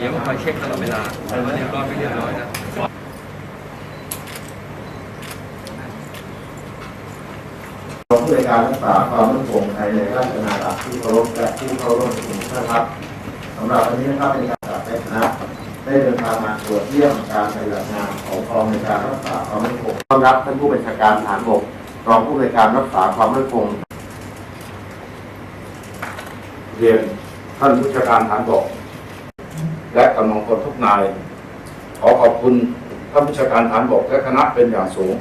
คอยเช็คตลอดเวลาว่าเรียบร้อยไม่เรียบร้อยนะรองผู้ในการรักษาความมั่นคงภายในราชอาจักรที่เคารพและผู้เข้าร่วมประชุมท่านครับสำหรับวันนี้นะครับเป็นการจัดในคณะได้เดินทางมาตรวจเยี่ยมการปฏิบัติงานของกองในการรักษาความมั่นคงต้อนรับท่านผู้บัญชาการทหารบกรองผู้ในการรักษาความมั่นคงเรียนท่านผู้จัดการฐานบก และกำลังพลทุกนาย ขอขอบคุณท่านผู้จัดการฐานบกและคณะเป็นอย่างสูง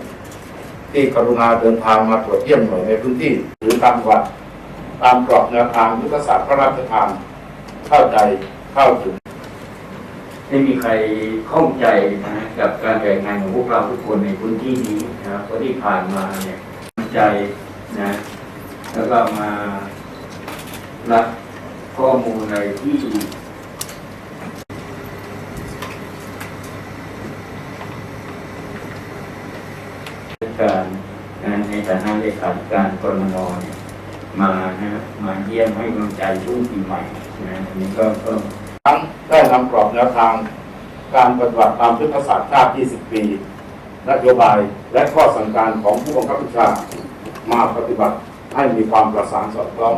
ที่กรุณาเดินทางมาตรวจเยี่ยมหน่วยในพื้นที่ หรือตามวัดตามกรอบแนวทางยุทธศาสตร์พระราชทานเข้าใจเข้าถึงไม่มีใครข้องใจนะกับการแบ่งงานของพวกเราทุกคนในพื้นที่นี้นะครับเพราะที่ผ่านมาเนี่ยใจนะแล้วก็มารับข้อมูลอะไรที่ การนะในฐานะเลขาธิการกรมนเนี่ยมานะครับมาเยี่ยมให้กำลังใจช่วงปีใหม่นะอันนี้ก็ก็ทั้งได้นำกรอบแนวทาง การปฏิบัติตามยุทธศาสตร์ชาติ 20 ปีนโยบายและข้อสั่งการของผู้บังคับบัญชามาปฏิบัติให้มีความประสานสอดคล้อง